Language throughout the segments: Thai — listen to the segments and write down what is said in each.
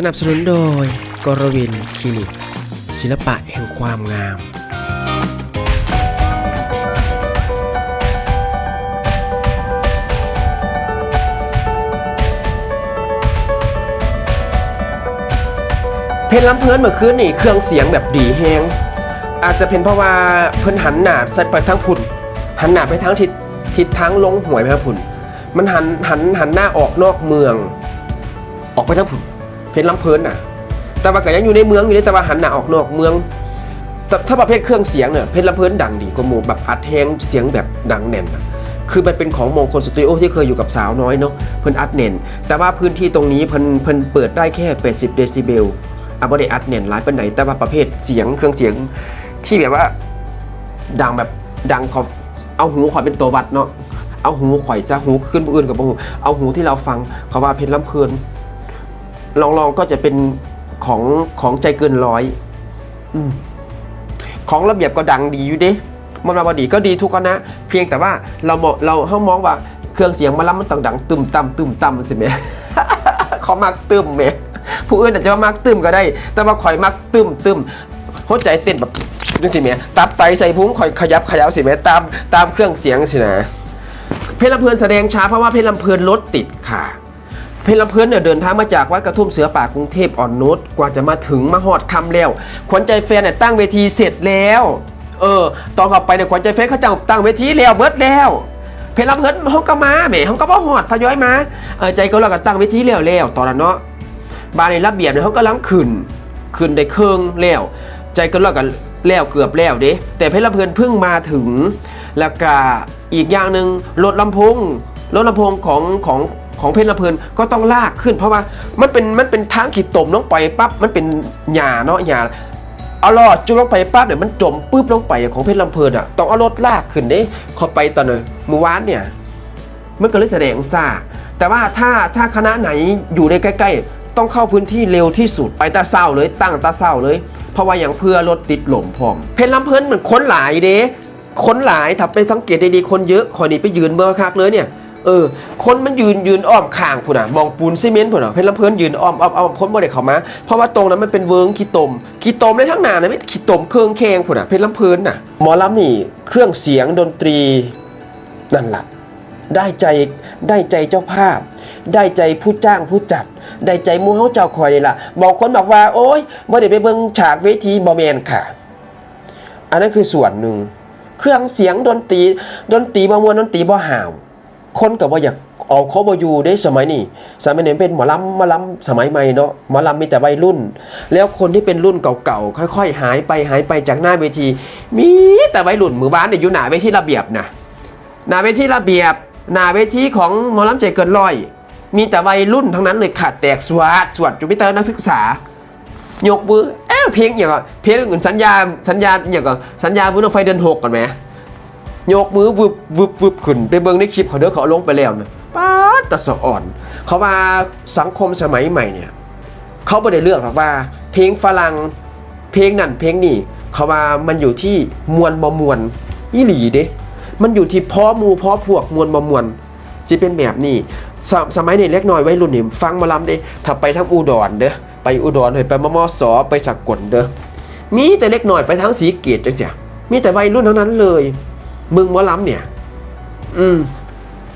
สนับสนุนโดยกรวินคลินิก ศิลปะแห่งความงาม เพลงลำเพลินเมื่อคืนนี่เครื่องเสียงแบบดีแฮงอาจจะเป็นเพราะว่าเพิ่นหันหน้าใส่ไปทางพุ่น หันหน้าไปทางทิศทิศทางลงหวยไปทางพุ่น มันหันหันหันหน้าออกนอกเมือง ออกไปทางพุ่น เพลงลำเพลินน่ะ แต่ว่าก็ยังอยู่ในเมืองอยู่ในแต่ว่าหันหน้าออกนอกเมืองแต่ถ้าประเภทเครื่องเสียงเนี่ยเพลงลำเพลินดังดีกว่าหมู่แบบอัดแฮงเสียงแบบดังแน่นน่ะคือมันเป็นของมงคลสตูดิโอที่เคยอยู่กับสาวน้อยเนาะเพิ่นอัดเน่น แต่ว่าพื้นที่ตรงนี้เพิ่นเพิ่นเปิดได้แค่ 80 เดซิเบลอาบได้อัดเน่นหลายปานไหนแต่ว่าประเภทเสียงเครื่องเสียงที่แบบว่าดังแบบดังขอเอาหูขอยเป็นตัววัดเนาะเอาหูข่อยจะหูขึ้นผู้อื่นกับหูเอาหูที่เราฟังเขาว่าเพชรลำเพลิน ลองลองก็จะเป็นของของใจเกินร้อยอืมของระเบียบก็ดังดีอยู่เด้มันมาบดีก็ดีทุกคณะเพียงแต่ว่าเรามองเราเขามองว่าเครื่องเสียงมาล้ำมันต้องดังตึมต่ำตึมต่ำสิแม่เขามักตึมแหม่ผู้อื่นอาจจะว่ามักตึมก็ได้ แต่ว่าข่อยมักตึมตึมหัวใจเต้นแบบนี่สิแหม่ตับไตใส่พุงข่อยขยับขยับสิแหม่ตามตามเครื่องเสียงสินะเพชรลำเพลินแสดงช้าเพราะว่าเพชรลำเพลินรถติดค่ะ เพชรลเพลินเนี่ยเดินทางมาจากวัดกระทุ่มเสือป่ากรุงเทพอ่อนนุชกว่าจะมาถึงมาหอดคำแล้วขวัญใจแฟนเนี่ยตั้งเวทีเสร็จแล้ว เออตอนกลับไปเนี่ยขวัญใจแฟนเขาจังตั้งเวทีแล้วเบิดแล้วเพชรลำเพลินห้องก็มาแหมห้องก็บ่หอดทยอยมาเออใจก็เราก็ตั้งเวทีแล้วแล้วตอนนั้นเนาะบานในระเบียบเนี่ยเขาก็ล้ำขึ้นขึ้นได้เครื่องแล้วใจก็เราก็แล้วเกือบแล้วเด้แต่เพชรลำเพลินเพิ่งมาถึงแล้วก็อีกอย่างหนึ่งรถลำโพงรถลำโพงของของ ของเพชรลำเพลินก็ต้องลากขึ้น เพราะว่ามันเป็นมันเป็นทางขีดตมลงไปปั๊บมันเป็นหญ้าเนาะหญ้าเอาลอดจุ่มลงไปปั๊บเนี่ยมันจมปุ๊บลงไปของเพชรลำเพลินอะต้องเอารถลากขึ้นเด้เข้าไปตอนนั้นเมื่อวานเนี่ยมันก็เลยแสดงซ่าแต่ว่าถ้าถ้าคณะไหนอยู่ในใกล้ ๆ ต้องเข้าพื้นที่เร็วที่สุดไปตาเศร้าเลยตั้งตาเศร้าเลย เพราะว่าอย่างเพื่อรถติดหล่มพร้อม เพชรลำเพลินเหมือนคนหลายเด้คนหลายถ้าไปสังเกตดีๆคนเยอะคอยนี่ไปยืนเบอร์คักเลยเนี่ย เออ คนมันยืนยืนอ้อมข้างพุ่นอะมองปูนซีเมนต์พุ่นอะเพชรลำเพลินยืนอ้อมอ้อมอ้อมพ้นบ่ได้เข้ามา เพราะว่าตรงนั้นมันเป็นเวิร์งขี้ตมขี้ตมในทั้งหนานะไม่ขี้ตมเครื่องแคงพุ่นอะเพชรลำเพลินน่ะหมอลำนี่เครื่องเสียงดนตรีนั่นแหละได้ใจได้ใจเจ้าภาพ ได้ใจผู้จ้างผู้จัด ได้ใจมูเฮาเจ้าคอยนี่ล่ะบอกคนบอกว่า โอ๊ยบ่ได้ไปเบิ่งฉากเวทีบ่แมนค่ะ อันนั้นคือส่วนหนึ่ง เครื่องเสียงดนตรีดนตรีบ่มวนดนตรีบ่ห่าว คนก็บ่อยากออกเขาบอยู่ได้สมัยนี้สมัยนี้เป็นหมอลำมาลำสมัยใหม่เนาะหมอลำมีแต่วัยรุ่น แล้วคนที่เป็นรุ่นเก่าๆค่อย ๆ หายไปหายไปจากหน้าเวที มีแต่วัยรุ่นมือบ้านเนี่ยอยู่หน้าเวทีระเบียบนะหน้าเวทีระเบียบ หน้าเวทีของหมอลำใจเกินร้อย มีแต่วัยรุ่นทั้งนั้นเลยขาดแตกสวัสดสวัสดจูปิเตอร์นักศึกษายกมือเอ้าเพลงอย่างก็เพลงอื่นสัญญาสัญญาอย่างก็สัญญาบุญรถไฟเดินหกก่อนไหม ยกมือวึบวึบวึบขึ้นไปเบิ่งในคลิปเขาเด้อเขาลงไปแล้วนะป๊าตะสะอ่อน เขาว่าสังคมสมัยใหม่เนี่ยเขาไม่ได้เลือกหรอกว่า เพลงฝรั่งเพลงนั่นเพลงนี่เขาว่ามันอยู่ที่มวลบมวลอีหลีเด้มันอยู่ที่พ่อมูพ่อพวกมวลบมวลสิเป็นแบบนี้สสมัยนี้เล็กน้อยวัยรุ่นนี่ฟังมาลำเด้ถ้าไปทางอุดรเด้อไปอุดรเลยไปมมสอไปสักลเด้อมีแต่เล็กน้อยไปทางสีเกตจังเสียมีแต่วัยรุ่นเท่านั้นเลย มึงหมอลำเนี่ย อืม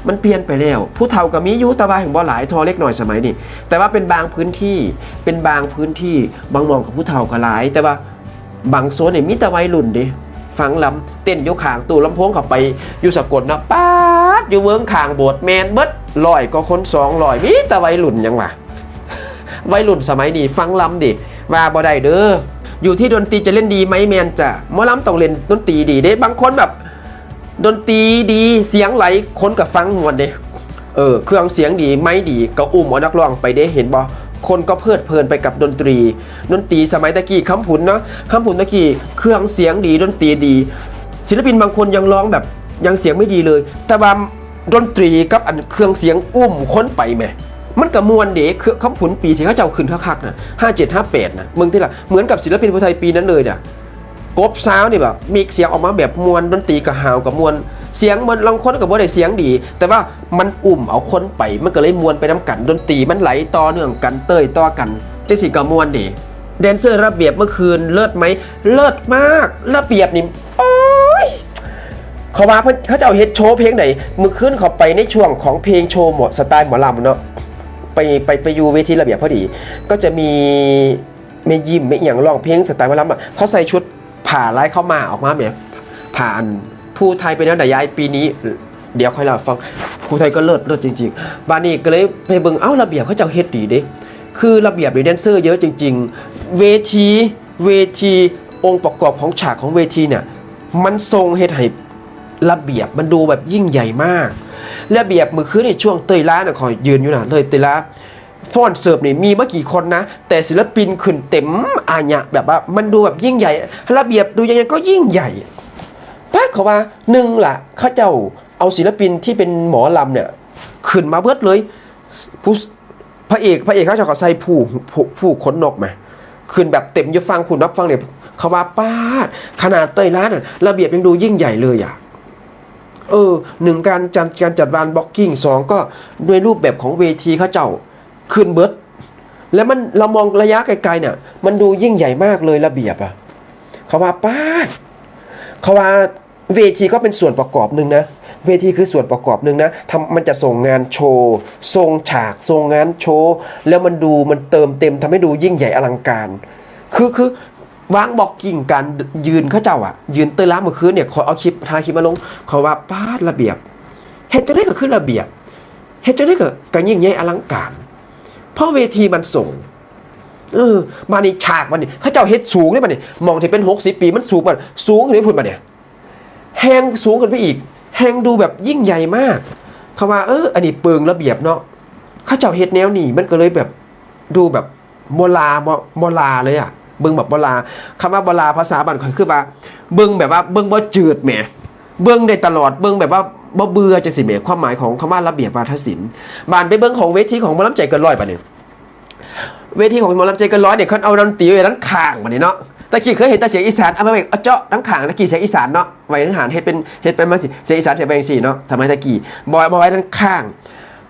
มันเปลี่ยนไปแล้ว ผู้เฒ่ากับมีอยุแตะวาแห่งบ่หลายทอเล็กหน่อยสมัยนี้แต่ว่าเป็นบางพื้นที่ เป็นบางพื้นที่บางหมองของผู้เฒ่าก็หลาย แต่ว่าบางโซนเนี่ยมีแต่วัยรุ่นเดิฟังลำเต้นอยกขางตู้ลำโพงเข้าไปอยู่สกลนะป๊าดอยู่เวิงขางโบสถ์แมนเบิดลอยก็คนสองลอยมีแต่วัยรุ่นยังวะวัยรุ่นสมัยนี้ฟังลำดิว่าบ่ได้เด้ออยู่ที่ดนตรีจะเล่นดีไหมแมนจะหมอลำต้องเล่นดนตรีดีเด้บางคนแบบ ดนตรีดีเสียงไหลคนกับฟังมวนเด้เออเครื่องเสียงดีไม่ดีก็อุ้มเอานักร้องไปเด้เห็นบ่คนก็เพลิดเพลินไปกับดนตรี ดนตรีสมัยตะกี้คำผุนเนาะคำผุนตะกี้เครื่องเสียงดีดนตรีดี ศิลปินบางคนยังร้องแบบยังเสียงไม่ดีเลย แต่ว่าดนตรีกับอันเครื่องเสียงอุ้มคนไปแหมมันกับมวลเด็กคำผุนปีที่เขาเจ้าขึ้นคักๆนะห้าเจ็ดห้าแปดนะมืองที่ละเหมือนกับศิลปินผู้ไทยปีนั้นเลยเนี่ย กบซาวนี่แบบมีเสียงออกมาแบบมวลดนตรีกับฮาวกับมวลเสียงมันลองคนกับว่าได้เสียงดี แต่ว่ามันอุ่มเอาคนไปมันก็เลยมวลไปน้ำกันดนตรีมันไหลต่อเนื่องกันเตยต่อกันเจสิกามวนดิแดนเซอร์ระเบียบเมื่อคืนเลิศไหมเลิศมากระเบียบนี่โอ้ยเขาว่าเขาจะเอาเฮ็ดโชว์เพลงไหนมือคืนเขาไปในช่วงของเพลงโชว์หมดสไตล์หมอลำเนาะไปไปไปอยู่เวทีระเบียบพอดี ก็จะมีเมยิมเมอหย่างร้องเพลงสไตล์หมอลำอะเขาใส่ชุด ผ่าไลายเข้ามาออกมาแบบผ่านผู้ไทยเป็นนักดายายปีนี้ เดี๋ยวค่อยเล่าฟังผู้ไทยก็เลิศเลิศจริง ๆ บ้านนี้ก็เลยไปเบิ่งเอ้าระเบียบเขาจะเฮ็ดดีเด้คือระเบียบหรือแดนเซอร์เยอะจริง ๆ เวทีเวทีองค์ประกอบของฉากของเวทีเนี่ยมันทรงเฮ็ดให้ระเบียบมันดูแบบยิ่งใหญ่มาก ระเบียบมือคือในช่วงเตยล้าเนี่ยขอยืนอยู่นะเลยเตยล้า ฟอนเสิร์ฟนี่มีไม่กี่คนนะ แต่ศิลปินขึ้นเต็มอาญะแบบว่ามันดูแบบยิ่งใหญ่ ระเบียบดูยังไงก็ยิ่งใหญ่พาดเขาว่าหนึ่งละเข้าเจ้าเอาศิลปินที่เป็นหมอลำเนี่ยขึ้นมาเบิดเลยผู้พระเอกพระเอกเขาจะขอใส่ผู้ผู้ผู้ขนนกมาขึ้นแบบเต็มยูฟังผู้นับฟังเนี่ยเขาว่าป้าดขนาดเตยร้านระเบียบยังดูยิ่งใหญ่เลยอะเออหนึ่งการจัดการจัดวานบล็อกกิ้งสองก็ด้วยรูปแบบของเวทีเขาเจ้า ขึ้นเบิด แล้วมันเรามองระยะไกลๆเนี่ย มันดูยิ่งใหญ่มากเลยระเบียบอะเขาว่าป้าเขาว่าเวทีก็เป็นส่วนประกอบหนึ่งนะ เวทีคือส่วนประกอบหนึ่งนะทำมันจะส่งงานโชว์ทรงฉากทรงงานโชว์ แล้วมันดูมันเติมเต็มทำให้ดูยิ่งใหญ่อลังการ คือคือวางบอกกิ่งการยืนเขาเจ้าอะยืนเตยล้าเมื่อคืนเนี่ยขอเอาคลิปทาคลิปมาลงเขาว่าป้าระเบียบเฮ็ดจะได้ก็คือระเบียบเฮ็ดจะได้ก็ก็ยิ่งใหญ่อลังการ เพราะเวทีมันส่งเออมาในฉากมันนี่เขาเจ้าเฮ็ดสูงเลยมันนี่มองที่เป็น60ปีมันสูงมันสูงขึ้นไปพูดมาเนี่ยแหงสูงขึ้นไปอีก แหงดูแบบยิ่งใหญ่มากเขาว่าเอออันนี้เปิงระเบียบเนาะเขาเจ้าเฮ็ดแนวนี่มันก็เลยแบบดูแบบโบราโบโบราเลยอะเบิ่งแบบโบราคำว่าโบราภาษาบ้านข่อยคือว่า เบิ่งแบบว่าเบิ่งบ่จืดแหมเบิ่งได้ตลอดเบิ่งแบบว่า บ่เบื่อจะสิแหมความหมายของคำว่าระเบียบวาทศิลป์บานไปเบิ่งของเวทีของมอลำใจเกินร้อยปะเนี่ยเวทีของมอลำใจเกันร้อยเนี่ยเขาเอาดนตรีไว้ด้านข้างมาเนี่ยเนาะตะกี้เคยเห็นแต่เสียงอีสานเอามาแบบเอาเจาะด้านข้างตะกี้เสียงอีสานเนาะไว้ทหารเฮ็ดเป็นเฮ็ดเป็นมาสิเสียงอีสานเสียงแบงสีเนาะสมัยตะกี้บอยบอยไว้ด้านข้าง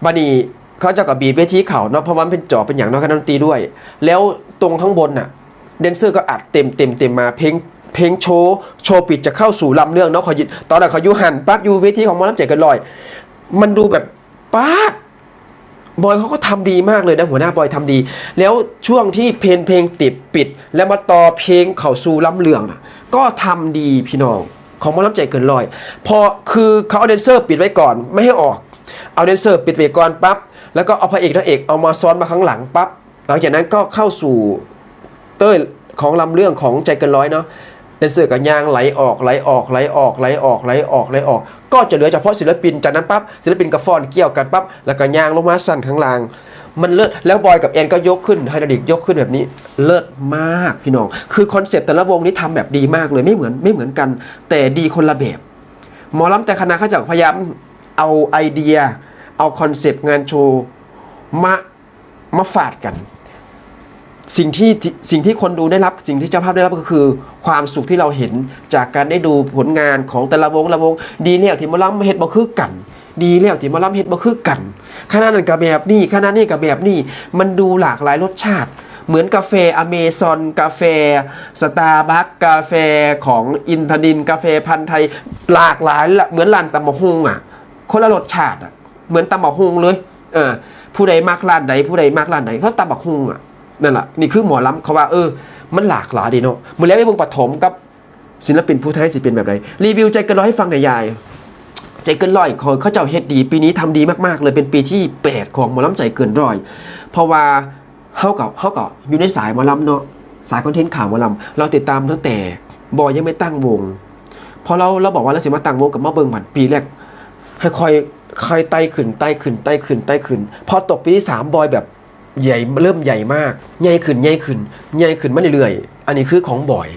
บัดนี้เขาจะกับบีเวทีเขาเนาะเพราะว่ามันเป็นจอเป็นอย่างเนาะคณะดนตรีด้วย แล้วตรงข้างบนน่ะแดนเซอร์ก็อัดเต็มเต็มเต็มมาเพลง เพลงโชว์โชว์ปิดจะเข้าสู่ลำเรื่องเนาะขายิตอนนั้นเขายูหันปักอยู่เวทีของมอลำใจเกันร้อย มันดูแบบป๊าดบอยเขาก็ทำดีมากเลยนะหัวหน้าบอยทำดี แล้วช่วงที่เพลงเพลงติดปิด แล้วมาต่อเพลงเข่าสู่ล้ำเลืองนะก็ทำดีพี่น้องของมอลำใจเกินร้อย พอคือเขาเอาแดนเซอร์ปิดไว้ก่อนไม่ให้ออก เอาแดนเซอร์ปิดไว้ก่อนปั๊บแล้วก็เอาพระเอกนางเอกเอามาซ้อนมาข้างหลังปั๊บหลังจากนั้นก็เข้าสู่เต้ยของลำเรื่องของใจเกินร้อยเนาะ ดนเซอร์กับยางไหลออกไหลออกไหลออกไหลออกไหลออกไหลออก ก็จะเหลือเฉพาะศิลปินจากนั้นปั๊บศิลปินกับฟอนเกี่ยวกันปั๊บแล้วก็ยางลงมาสั่นข้างล่าง มันเลิศแล้วบอยกับแอนก็ยกขึ้นไฮดรอลิกยกขึ้นแบบนี้เลิศมากพี่น้อง คือคอนเซปต์แต่ละวงนี้ทำแบบดีมากเลยไม่เหมือนไม่เหมือนกัน แต่ดีคนละแบบหมอลำแต่คณะเขาจะพยายามเอาไอเดีย เอาคอนเซปต์งานโชว์มามาฝาดกัน สิ่งที่สิ่งที่คนดูได้รับสิ่งที่เจ้าภาพได้รับก็คือ ความสุขที่เราเห็นจากการได้ดูผลงานของแต่ละวงละวง ดีแล้วที่มอลำเฮ็ดบ่คือกัน ดีแล้วที่มอลำเฮ็ดบ่คือกันขนาดนั้นกับแบบนี้ขนาดนี้กับแบบนี้มันดูหลากหลายรสชาติ เหมือนกาแฟอเมซอนกาแฟสตาร์บัคกาแฟของอินทนินกาแฟพันธุ์ไทยหลากหลายละเหมือนร้านตำมะฮุงอะ คนละรสชาติอะเหมือนตำบักฮุงเลยเออผู้ใดมักร้านใดผู้ใดมักร้านใดเขาตำบักฮุงอะ นั่นแหละนี่คือหมอลำเขาว่าเออ มันหลากหลายดีเนาะมือแล้วไอ้วงปฐมกับศิลปินผู้ไทยสิเป็นแบบไหนรีวิวใจเกันร้อยให้ฟังหน่อยยาย ใจเกินร้อยของเขาเจ้าเฮ็ดดี ปีนี้ทำดีมากๆเลยเป็นปีที่แปดของหมอลำใจเกินร้อยเพราะว่าเฮากับเฮากับอยู่ในสายหมอลำเนาะสายคอนเทนต์ข่าวหมอลำเราติดตามตั้งแต่บอยยังไม่ตั้งวงพอเราเราบอกว่าเราสิมาตั้งวงกับมาเบิงบันปีแรกให้คอยคอยไต่ขึ้นไต่ขึ้นไต่ขึ้นไต่ขึ้น พอตกปีที่สามบอยแบบ ใหญ่เริ่มใหญ่มากใหญ่ขึ้นใหญ่ขึ้นใหญ่ขึ้นมาเรื่อยๆ อันนี้คือของบ่อย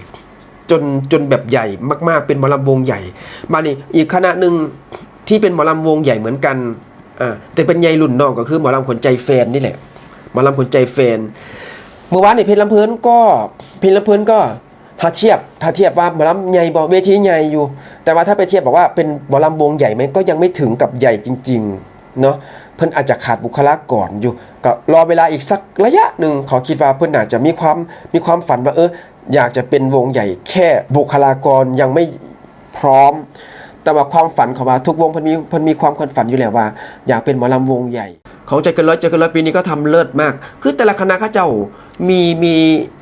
จนจนแบบใหญ่มากๆ เป็นหมอลำวงใหญ่มานี่อีกคณะหนึ่งที่เป็นหมอลำวงใหญ่เหมือนกันอ่าแต่เป็นใหญ่รุ่นน้องก็คือหมอลำคนใจแฟนนี่แหละหมอลำคนใจแฟนเมื่อวานในเพลงลำเพลินก็เพลงลำเพลินก็ถ้าเทียบถ้าเทียบว่าหมอลำใหญ่บอกเวทีใหญ่อยู่ แต่ว่าถ้าไปเทียบบอกว่าเป็นหมอลำวงใหญ่ไหมก็ยังไม่ถึงกับใหญ่จริง ๆ เนาะเพิ่นอาจจะขาดบุคลากรอยู่ก็รอเวลาอีกสักระยะหนึ่งเขาคิดว่าเพิ่นอาจจะมีความมีความฝันว่าเอออยากจะเป็นวงใหญ่แค่บุคลากรยังไม่พร้อม แต่ว่าความฝันของว่าทุกวงเพิ่นมีเพิ่นมีความความฝันอยู่แล้วว่า อยากเป็นหมอลำวงใหญ่ ของใจเกันร้อยใจเกันร้อยปีนี้ก็ทำเลิศมาก คือแต่ละคณะข้าเจ้ามีมี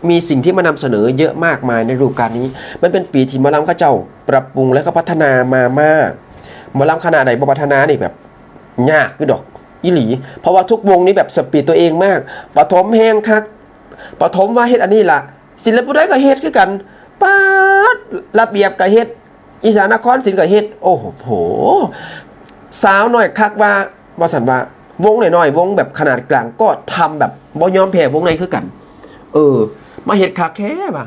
มีสิ่งที่มานำเสนอเยอะมากมายในฤดูกาลนี้ มันเป็นปีที่หมอลำเข้าเจ้า ปรับปรุงและก็พัฒนามา มากหมอลำขนาดไหนบ่พัฒนานี่แบบ ยากคือดอกอีหลี เพราะว่าทุกวงนี้แบบสปีดตัวเองมากปฐมแห้งคักปฐมว่าเฮ็ดอันนี้ละศิลปะได้ก็เฮ็ดคือกันปาดระเบียบก็เฮ็ดอีสานนครศิลป์ก็เฮ็ดโอ้โหสาวหน่อยคักว่าว่าสันว่าวงหน่อยๆวงแบบขนาดกลางก็ทำแบบบ่ยอมแพ้วงในคือกัน เออ มาเฮ็ดคักแท้ป่ะ